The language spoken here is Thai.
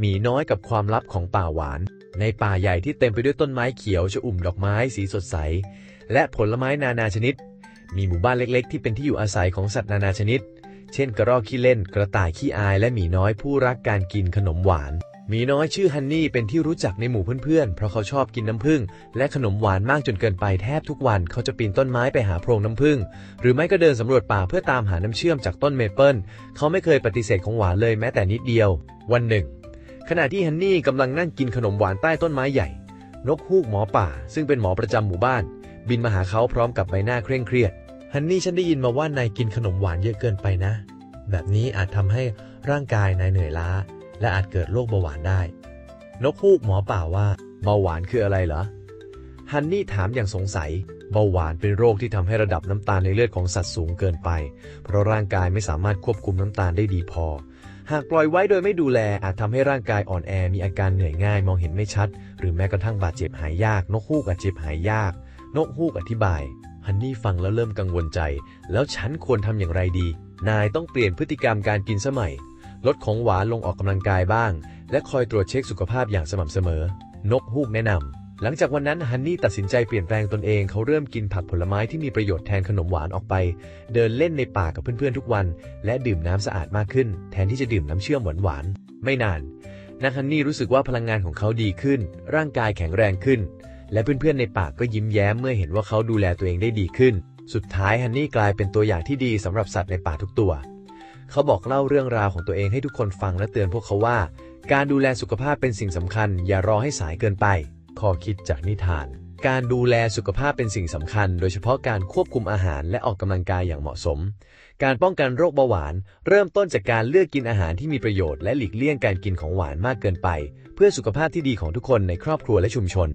หมีน้อยกับความลับของป่าหวาน ในป่าใหญ่ที่เต็มไปด้วยต้นไม้เขียวชอุ่มดอกไม้สีสดใส และผลไม้นานาชนิด มีหมู่บ้านเล็ก ๆ ที่เป็นที่อยู่อาศัยของสัตว์นานาชนิด เช่นกระรอกขี้เล่น กระต่ายขี้อาย และหมีน้อยผู้รักการกินขนมหวาน หมีน้อยชื่อฮันนี่เป็นที่รู้จักในหมู่เพื่อนๆ เพราะเขาชอบกินน้ำผึ้งและขนมหวานมากจนเกินไปแทบทุกวันเขาจะปีนต้นไม้ไปหาโพรงน้ำผึ้งหรือไม่ก็เดินสำรวจป่าเพื่อตามหาน้ำเชื่อมจากต้นเมเปิลเขาไม่เคยปฏิเสธของหวานเลยแม้แต่นิดเดียว วันหนึ่ง ขณะที่ฮันนี่กำลังนั่งกินขนมหวานใต้ต้นไม้ใหญ่ นกฮูกหมอป่า ซึ่งเป็นหมอประจำหมู่บ้าน บินมาหาเขาพร้อมกับใบหน้าเคร่งเครียด ฮันนี่ฉันได้ยินมาว่านายกินขนมหวานเยอะเกินไปนะ แบบนี้อาจทำให้ร่างกายนายเหนื่อยล้า และอาจเกิดโรคเบาหวานได้ นกฮูกหมอป่าว่าเบาหวานคืออะไรเหรอ ฮันนี่ถามอย่างสงสัย เบาหวานเป็นโรคที่ทำให้ระดับน้ำตาลในเลือดของสัตว์สูงเกินไป เพราะร่างกายไม่สามารถควบคุมน้ำตาลได้ดีพอ หากปล่อยไว้โดยไม่ดูแลอาจทำให้ร่างกายอ่อนแอมีอาการเหนื่อยง่าย มองเห็นไม่ชัด หรือแม้กระทั่งบาดเจ็บหายยาก นกฮูกอาจเจ็บหายยาก นกฮูกอธิบายฮันนี่ฟังแล้วเริ่มกังวลใจ แล้วฉันควรทำอย่างไรดี นายต้องเปลี่ยนพฤติกรรมการกินสมัยลดของหวานลงออกกำลังกายบ้าง และคอยตรวจเช็คสุขภาพอย่างสม่ำเสมอ นกฮูกแนะนำ หลังจากวันนั้นฮันนี่ตัดสินใจเปลี่ยนแปลงตนเองเขาเริ่มกินผักผลไม้ที่มีประโยชน์แทนขนมหวานออกไป เดินเล่นในป่ากับเพื่อนๆทุกวัน และดื่มน้ำสะอาดมากขึ้น แทนที่จะดื่มน้ำเชื่อมหวานๆไม่นานนางฮันนี่รู้สึกว่าพลังงานของเขาดีขึ้น ร่างกายแข็งแรงขึ้น และเพื่อนๆในป่าก็ยิ้มแย้มเมื่อเห็นว่าเขาดูแลตัวเองได้ดีขึ้น สุดท้ายฮันนี่กลายเป็นตัวอย่างที่ดีสำหรับสัตว์ในป่าทุกตัว เขาบอกเล่าเรื่องราวของตัวเองให้ทุกคนฟังและเตือนพวกเขาว่า การดูแลสุขภาพเป็นสิ่งสำคัญ อย่ารอให้สายเกินไป ข้อคิดจากนิทาน การดูแลสุขภาพเป็นสิ่งสำคัญ โดยเฉพาะการควบคุมอาหารและออกกำลังกายอย่างเหมาะสม การป้องกันโรคเบาหวาน เริ่มต้นจากการเลือกกินอาหารที่มีประโยชน์และหลีกเลี่ยงการกินของหวานมากเกินไป เพื่อสุขภาพที่ดีของทุกคนในครอบครัวและชุมชน